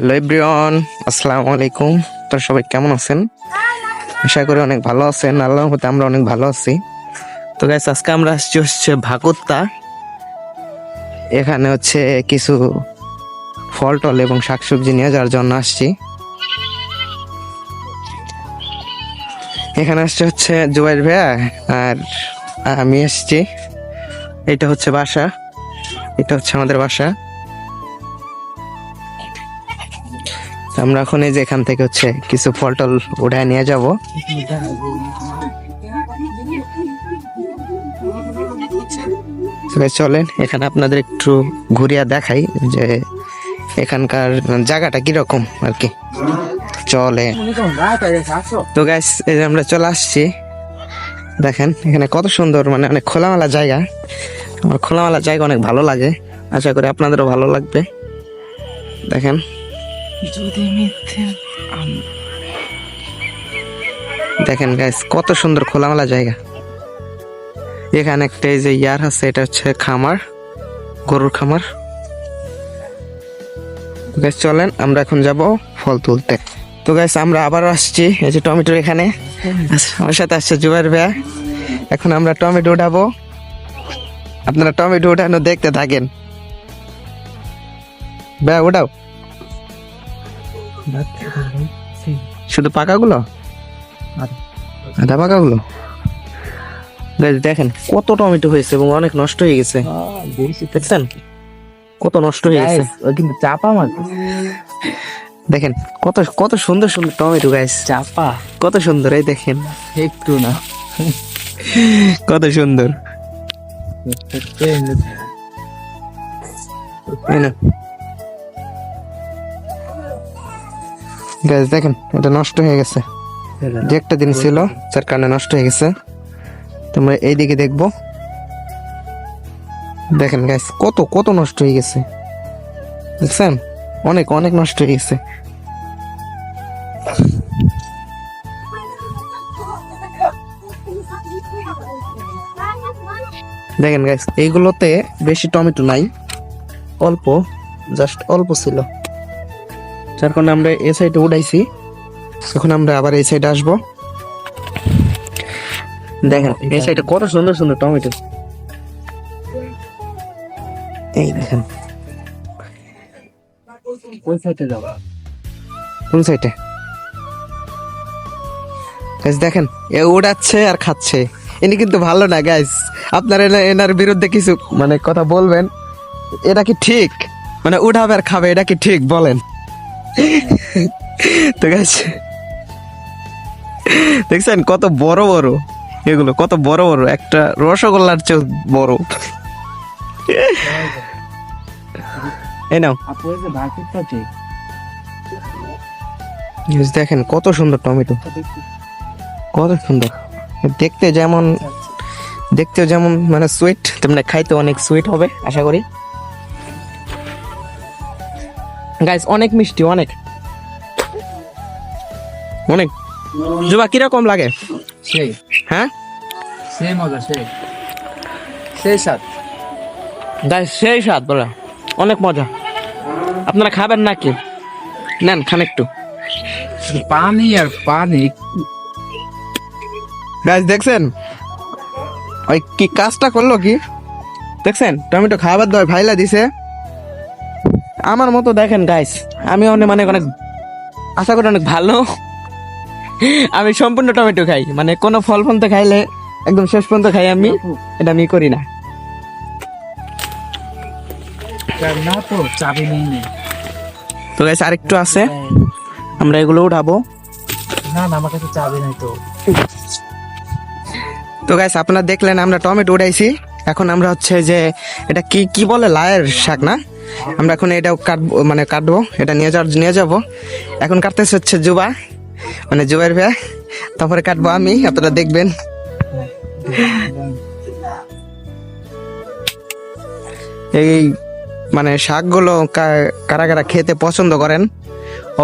Hello everyone, আসসালামু আলাইকুম। তো সবাই কেমন আছেন? আশা করি অনেক ভালো আছেন। আল্লাহর মতে আমরা অনেক ভালো আছি। তো গাইস আজকে আমরা আসছি হচ্ছে ভাকুত্তা এখানে হচ্ছে কিছু ফল টল এবং শাকসবজি নিয়ে যাওয়ার জন্য আসছি। এখানে আসছে হচ্ছে জুবাইর ভাইয়া আর আমি এসছি। এটা হচ্ছে বাসা। এটা হচ্ছে আমাদের বাসা। আমরা এখন এই যে এখান থেকে হচ্ছে কিছু ফল টল উঠায় নিয়ে যাব। চলেন, এখানে আপনাদের একটু ঘুরিয়া দেখাই যে এখানকার জায়গাটা কীরকম আর কি। চলে। তো গ্যাস এই যে আমরা চলে আসছি। দেখেন, এখানে কত সুন্দর মানে অনেক খোলামেলা জায়গা। আমার খোলামেলা জায়গা অনেক ভালো লাগে। আশা করি আপনাদেরও ভালো লাগবে। দেখেন দেখেন গাইস কত সুন্দর খোলামেলা জায়গা। এখানে একটা এই যে ইয়ার আছে এটা হচ্ছে খামার গরুর খামার। গাইস চলেন আমরা এখন যাব ফল তুলতে। তো গাইস আমরা আবারও আসছি এই যে টমেটোর এখানে। আচ্ছা, আমার সাথে আসছে জুবাইর ভাইয়া। এখন আমরা টমেটো উঠাবো। আপনারা টমেটো উঠানো দেখতে থাকেন। ভাইয়া উঠাও। শুধু পাকাগুলো? আধা পাকাগুলো? দেখেন কত টমেটো হয়েছে এবং অনেক নষ্ট হয়ে গেছে। দেখছেন? কত নষ্ট হয়ে গেছে। কিন্তু চাপা মাছ দেখেন কত কত সুন্দর সুন্দর টমেটো গাইস চাপা। কত সুন্দর এই দেখেন। একটু না। কত সুন্দর। গাইস দেখেন এটা নষ্ট হয়ে গেছে। যে একটা দিন ছিল যার কারণে নষ্ট হয়ে গেছে। তোমরা এইদিকে দেখব। দেখেন গাইস কত কত নষ্ট হয়ে গেছে। দেখছেন? অনেক অনেক নষ্ট হয়ে গেছে। দেখেন গাইস এইগুলোতে বেশি টমেটো নাই। অল্প জাস্ট অল্প ছিল। যার কারণে আমরা এই সাইডে উঠাইছি। এখন আমরা আবার এই সাইডে আসব। দেখেন এই সাইডে কত সুন্দর সুন্দর টমেটো। এই দেখেন। কোন সাইডে যাব? কোন সাইডে গাইস দেখেন এ উড়াচ্ছে আর খাচ্ছে। ইনি কিন্তু ভালো না গাইস আপনারা এনার বিরুদ্ধে কিছু মানে কথা বলবেন। এটা কি ঠিক? মানে উঠাবে আর খাবে এটা কি ঠিক? বলেন। তো দেখছেন কত বড় বড় এগুলো কত বড় বড়। একটা রসগোল্লার চেয়ে বড়। এই নাও। দেখেন কত সুন্দর টমেটো। কত সুন্দর। দেখতে যেমন দেখতেও যেমন মানে সুইট তেমনি খাইতে অনেক সুইট হবে আশা করি। গাইস অনেক মিষ্টি অনেক। অনেক। জুবা কীরকম লাগে? সেই। হ্যাঁ? সেই মজা সেই। সেই স্বাদ। গাইস সেই স্বাদ বলে। অনেক মজা। আপনারা খাবেন নাকি? নেন খান একটু। পানি আর পানি। গাইস দেখছেন? ওই কি কাজটা করল কি? দেখছেন? টমেটো খাবার দাবার ভাইলা দিছে। আমার মতো দেখেন গাইস আমি অনেক মানে অনেক আশা করি অনেক ভালো। আমি সম্পূর্ণ টমেটো খাই মানে কোনো ফল ফল তো খাইলে একদম শেষ পর্যন্ত খাই আমি এটা আমি করি না। না তো চাবি নেই। তো গাইস আরেকটু আছে। আমরা এগুলো উঠাবো। না না আমার কাছে চাবি নাই তো। তো গাইস আপনারা দেখলেন আমরা টমেটো উঠাইছি। এখন আমরা হচ্ছে যে এটা কি কি বলে লায়ের শাক না? আমরা এখন এটা কাটবো মানে কাটবো, এটা নিয়ে যাওয়ার নিয়ে যাব। এখন কাটতেছে হচ্ছে জুবা মানে জুবাইর ভাই। তারপরে কাটবো আমি, আপনারা দেখবেন। এই মানে শাকগুলো কারা কারা খেতে পছন্দ করেন,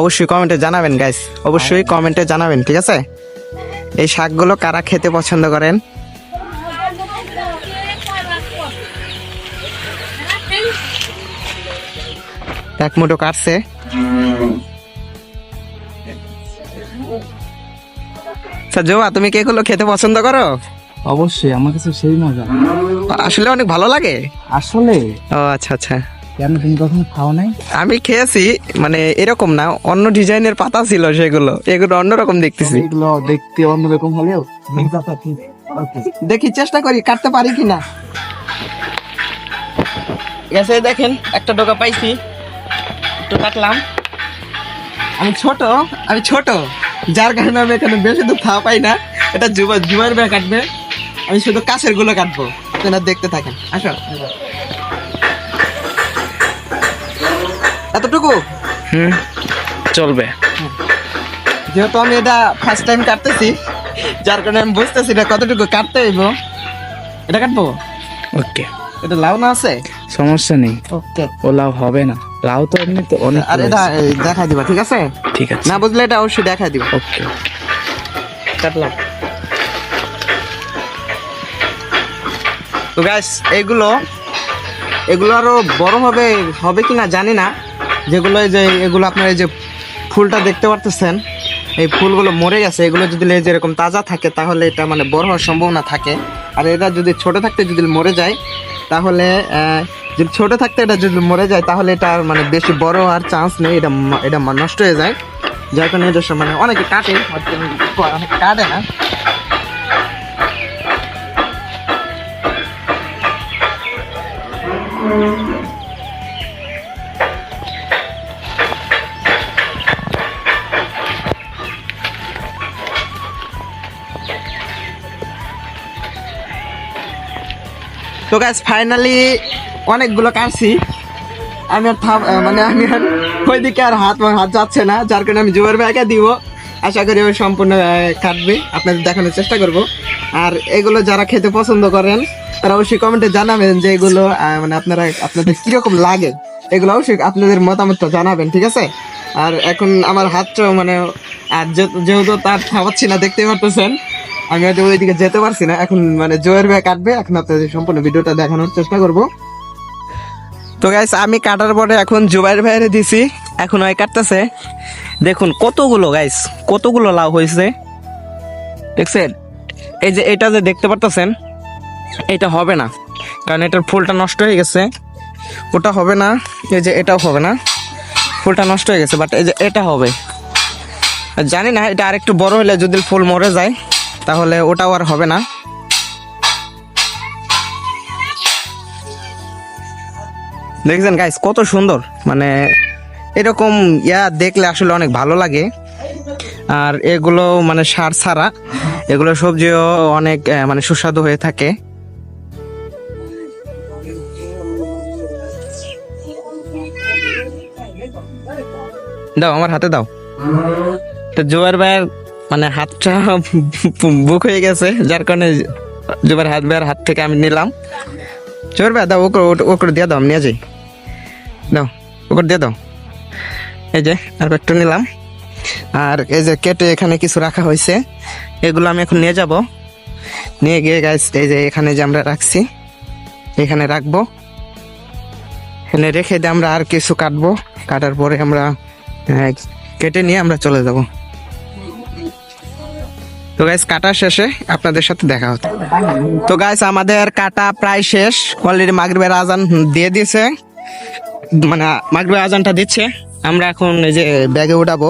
অবশ্যই কমেন্টে জানাবেন গাইস অবশ্যই কমেন্টে জানাবেন, ঠিক আছে? এই শাকগুলো কারা খেতে পছন্দ করেন? এক মুঠো কাটছে জোয়া তুমি কে এগুলো খেতে পছন্দ করো? অবশ্যই আমার কাছে সেই মজা। আসলে অনেক ভালো লাগে? আসলে? ও আচ্ছা আচ্ছা। কেন তুমি কখনো খাও নাই? আমি খেয়েছি মানে এরকম না অন্য ডিজাইনের পাতা ছিল সেগুলো এগুলো অন্যরকম দেখতেছি। এগুলো দেখতে অন্যরকম হলেও দেখি চেষ্টা করি কাটতে পারি কিনা। গেছে দেখেন একটা ডোকা পাইছি। একটু কাটলাম আমি ছোট আমি ছোট। যার কারণে আমি এখানে বেশি দূর খাওয়া পাই না। এটা জুবা জুবাইর ভাই কাটবে। আমি শুধু কাছেরগুলো কাটবো। আপনারা দেখতে থাকেন। আসো। এতটুকু? হুম চলবে। যেহেতু আমি এটা ফার্স্ট টাইম কাটতেছি যার কারণে আমি বুঝতেছি না কতটুকু কাটতে হইব। এটা কাটবো? ওকে এটা লাউ না আছে? সমস্যা নেই। ওকে। ও লাভ হবে না। লাউ তো এমনি তো অনেক আর এটা দেখাই দিবা ঠিক আছে? ঠিক আছে। না বুঝলে এটা অবশ্যই দেখাই দিবা। ওকে কাটলাম। তো গাইস এগুলো এগুলো আরও বড় হবে হবে কিনা জানি না। যেগুলো এই যে এগুলো আপনার এই যে ফুলটা দেখতে পারতেছেন এই ফুলগুলো মরে গেছে। এগুলো যদি যে এরকম তাজা থাকে তাহলে এটা মানে বড় হওয়ার সম্ভাবনা থাকে। আর এটা যদি ছোট থাকতে যদি মরে যায় তাহলে আহ, যদি ছোট থাকতে এটা যদি মরে যায়, তাহলে এটা আর মানে বেশি বড় হওয়ার চান্স নেই, এটা এটা নষ্ট হয়ে যায়। যার কারণে এটা মানে অনেকে কাটে অনেকে কাটে না। তো গাছ ফাইনালি অনেকগুলো কাটছি আমি আর থাম মানে আমি আর ওইদিকে আর হাত হাত যাচ্ছে না, যার কারণে আমি জোয়ার ব্যাগে দিব। আশা করি ওই সম্পূর্ণ কাটবে। আপনাদের দেখানোর চেষ্টা করব। আর এগুলো যারা খেতে পছন্দ করেন, তারা অবশ্যই কমেন্টে জানাবেন যে এগুলো মানে আপনারা, আপনাদের কীরকম লাগে। এগুলো অবশ্যই আপনাদের মতামতটা জানাবেন, ঠিক আছে? আর এখন আমার হাতটা মানে আর যেহেতু তার থামাচ্ছি না, দেখতে পারতেছেন, আমি হয়তো ওইদিকে যেতে পারছি না। এখন মানে জোয়ের ব্যাগ কাটবে। এখন আপনাদের সম্পূর্ণ ভিডিওটা দেখানোর চেষ্টা করব। তো গাইস আমি কাটার পরে এখন জুবাইর ভাইয়ের দিছি। এখন ওই কাটতেছে। দেখুন কতগুলো গাইস কতগুলো লাউ হয়েছে। দেখছেন? এই যে এটা যে দেখতে পারতেছেন, এটা হবে না। কারণ এটার ফুলটা নষ্ট হয়ে গেছে। ওটা হবে না। এই যে এটাও হবে না। ফুলটা নষ্ট হয়ে গেছে বাট এই যে এটা হবে। জানি না, এটা আরেকটু বড় হলে যদি ফুল মরে যায়, তাহলে ওটাও আর হবে না। দেখছেন গাইস কত সুন্দর। মানে এরকম, ইয়া দেখলে আসলে অনেক ভালো লাগে। আর এগুলো মানে সার ছাড়া। এগুলো সবজিও অনেক মানে সুস্বাদু হয়ে থাকে। দাও, আমার হাতে দাও। তো জোয়ার ভাইয়ের মানে হাতটা বুক হয়ে গেছে, যার কারণে জোয়ার হাত ভাইয়ের হাত থেকে আমি নিলাম। জোয়ার ভাই, দাও ওকে ওকে দিয়ে দাও, আমি নিয়ে যাই। দাও ওকে দিয়ে দাও। এই যে, আর একটু নিলাম। আর এই যে কেটে এখানে কিছু রাখা হয়েছে, এগুলো আমি এখন নিয়ে যাব। নিয়ে গিয়ে গাছ এই যে এখানে যে আমরা রাখছি, এখানে রাখব। এখানে রেখে দিয়ে আমরা আর কিছু কাটবো। কাটার পরে আমরা কেটে নিয়ে আমরা চলে যাব। তো গাইস কাটা শেষে আপনাদের সাথে দেখা হতো তো গাইস আমাদের কাটা প্রায় শেষ। অলরেডি মাগরিবের আজান দিয়ে দিয়েছে। মানে মাগরিবের আজানটা দিচ্ছে। আমরা এখন এই যে ব্যাগে উঠাবো।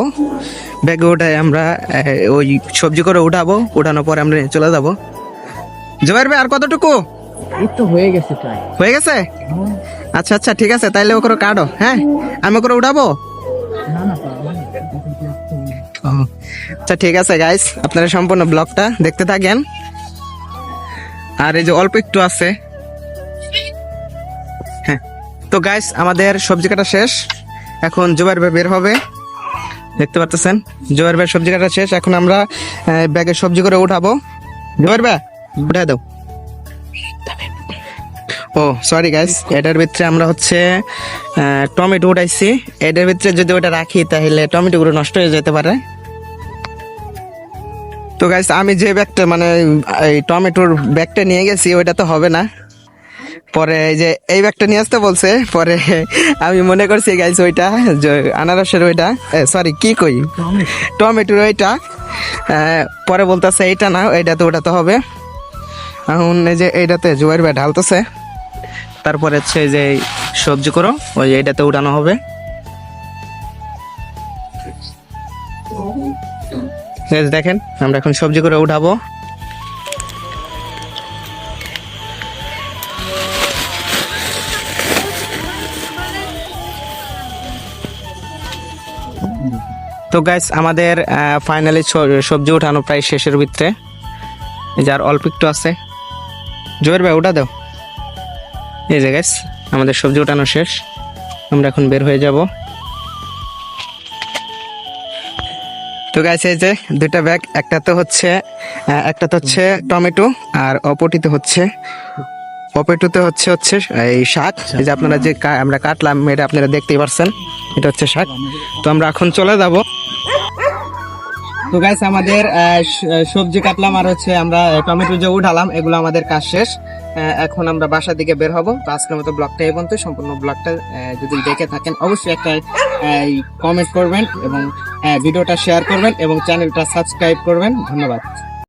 ব্যাগে উঠাই আমরা ওই সবজি করে উঠাবো। উঠানোর পরে আমরা চলে যাব। জোয়ার ভাই আর কতটুকু? হয়ে গেছে প্রায়। হয়ে গেছে? আচ্ছা আচ্ছা ঠিক আছে তাইলে ও করে কাটো হ্যাঁ? আমি করে উঠাবো? আচ্ছা ঠিক আছে গাইস আপনারা সম্পূর্ণ ব্লগটা দেখতে থাকেন। আর এই যে অল্প একটু আছে। তো গাইস আমাদের সবজি কাটা শেষ। এখন ভাই বের হবে। দেখতে পাচ্ছেন জোবার ভাই সবজি কাটা শেষ। এখন আমরা ব্যাগে সবজি করে উঠাবো। জোবার ভাই উঠা দাও। ও সরি গাইস এটার ভিতরে আমরা হচ্ছে টমেটো উঠাইছি। এটার ভিতরে যদি ওটা রাখি, তাহলে টমেটোগুলো নষ্ট হয়ে যেতে পারে। তো গাইস আমি যে ব্যাগটা মানে এই টমেটোর ব্যাগটা নিয়ে গেছি, ওইটা তো হবে না। পরে এই যে এই ব্যাগটা নিয়ে আসতে বলছে, পরে আমি মনে করছি গাইস ওইটা আনারসের ওইটা সরি কি কই? টমেটোর ওইটা পরে বলতেছে এইটা না এইটা তো ওটা তো হবে। এখন এই যে এইটাতে জোয়ার ভাই ঢালতেছে। তারপরে হচ্ছে যে সবজি করো, ওই এইটাতে উঠানো হবে। দেখেন, আমরা এখন সবজি করে উঠাবো। তো গাইস আমাদের ফাইনালি সবজি উঠানো প্রায় শেষের ভিতরে। এই যে আর অল্প একটু আছে। জোয়ের ভাই ওটা দাও। এই যে গাইস আমাদের সবজি উঠানো শেষ। আমরা এখন বের হয়ে যাব। তো গাইস এই যে দুইটা ব্যাগ একটা তো হচ্ছে একটা তো হচ্ছে টমেটো আর অপরটিতে হচ্ছে পপেটোতে হচ্ছে হচ্ছে এই শাক। এই যে আপনারা যে আমরা কাটলাম, এটা আপনারা দেখতেই পারছেন। এটা হচ্ছে শাক। তো আমরা এখন চলে যাব। তো গাইস আমাদের সবজি কাটলাম আর হচ্ছে আমরা টমেটো যে উঠালাম, এগুলো আমাদের কাজ শেষ। এখন আমরা বাসার দিকে বের হব। তো আজকের মতো ব্লগটা এই তো সম্পূর্ণ ব্লগটা যদি দেখে থাকেন, অবশ্যই একটা কমেন্ট করবেন এবং ভিডিওটা শেয়ার করবেন এবং চ্যানেলটা সাবস্ক্রাইব করবেন। ধন্যবাদ।